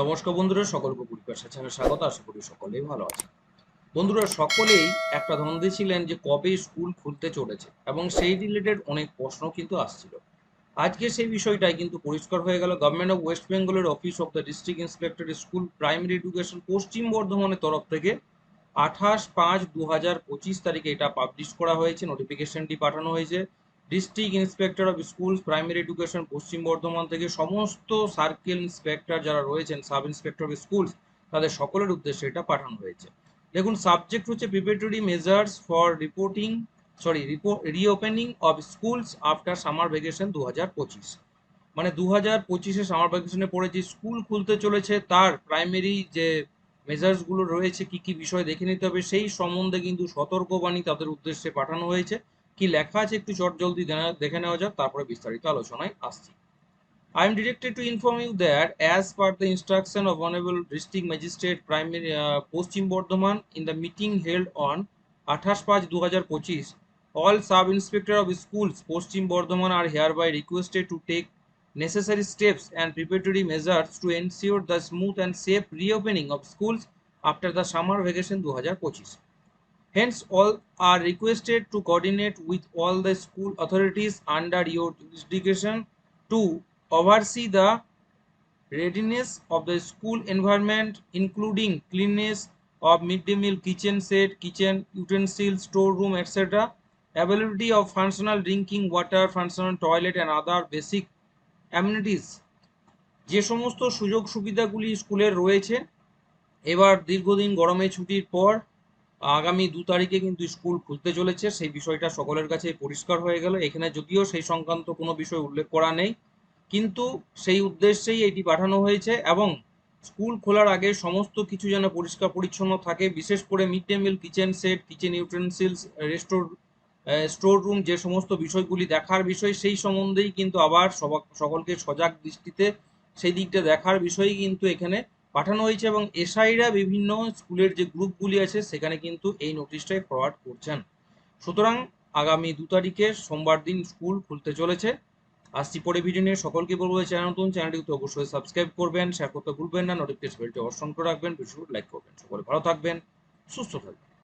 নমস্কার বন্ধুরা সকলকে পরিবার চ্যানেলে স্বাগত, আশা করি সকলেই ভালো আছে বন্ধুরা, সকলেই একটা দ্বন্দ্বে ছিলেন যে কবে স্কুল খুলতে চলেছে এবং সেই রিলেটেড অনেক প্রশ্ন কিন্তু আসছিল। আজকে সেই বিষয়টাই কিন্তু পরিষ্কার হয়ে গেল। গভর্নমেন্ট অফ ওয়েস্ট বেঙ্গলের office of the district inspector school primary education পশ্চিম বর্ধমানের তরফ থেকে আঠাশ পাঁচ দু তারিখে এটা পাবলিশ করা হয়েছে নোটিফিকেশনটি পাঠানো হয়েছে। District inspector of school primary education Paschim Bardhaman থেকে সমস্ত সার্কেল ইন্সপেক্টর যারা রয়েছেন সাব ইন্সপেক্টর অফ স্কুলস তাদের সকলের উদ্দেশ্যে এটা পাঠানো হয়েছে। দেখুন সাবজেক্ট হচ্ছে preparatory measures for reporting sorry reopening of schools after summer vacation দু হাজার পঁচিশ। মানে দু হাজার পঁচিশে সামার ভ্যাকেশনে পড়ে যে স্কুল খুলতে চলেছে, তার প্রাইমারি যে মেজার্সগুলো রয়েছে, কি কি বিষয় দেখে নিতে হবে, সেই সম্বন্ধে কিন্তু সতর্কবাণী তাদের উদ্দেশ্যে পাঠানো হয়েছে। কি লেখা আছে একটু চট জলদি দেখে নেওয়া যাক, তারপরে বিস্তারিত আলোচনায় আসছি। I am directed to inform you that as per the instruction of honourable district magistrate primary Paschim Bardhaman in the meeting held on আঠাশ পাঁচ দু হাজার পঁচিশ all sub inspector of schools Paschim Bardhaman are hereby requested to take necessary steps and preparatory measures to ensure the smooth and safe reopening of schools after the summer vacation দু হাজার পঁচিশ Hence, all are requested to coordinate with all the school authorities under your jurisdiction to oversee the readiness of the school environment, including cleanness of midday meal kitchen set, kitchen utensils, storeroom, etc., availability of functional drinking water, functional toilet, and other basic amenities. যে সমস্ত সুযোগ সুবিধাগুলি স্কুলের রয়েছে এবার দীর্ঘদিন গরমে ছুটির পর আগামী দু তারিখে কিন্তু স্কুল খুলতে চলেছে। সেই বিষয়টা সকলের কাছে পরিষ্কার হয়ে গেল। এখানে যদিও সেই সংক্রান্ত কোনো বিষয় উল্লেখ করা নেই, কিন্তু সেই উদ্দেশ্যেই এটি পাঠানো হয়েছে এবং স্কুল খোলার আগে সমস্ত কিছু যেন পরিষ্কার পরিচ্ছন্ন থাকে, বিশেষ করে mid day meal, kitchen set, kitchen utensils, restore store room, যে সমস্ত বিষয়গুলি দেখার বিষয়, সেই সম্বন্ধেই কিন্তু আবার সকলকে সজাগ দৃষ্টিতে সেই দিকটা দেখার বিষয়ই কিন্তু এখানে পাঠানো হয়েছে এবং এসআইরা বিভিন্ন স্কুলের যে গ্রুপগুলি আছে সেখানে কিন্তু এই নোটিশটাই ফরওয়ার্ড করছেন। সুতরাং আগামী দু তারিখে সোমবার দিন স্কুল খুলতে চলেছে। আসছি পরে ভিডিও নিয়ে। সকলকে বলব চ্যানেল নতুন চ্যানেলটি অবশ্যই সাবস্ক্রাইব করবেন শেয়ার করতে ভুলবেন না নোটিফিকেশন বেলটি অবশ্যই করে রাখবেন ভিডিও লাইক করবেন। সকলে ভালো থাকবেন, সুস্থ থাকবেন।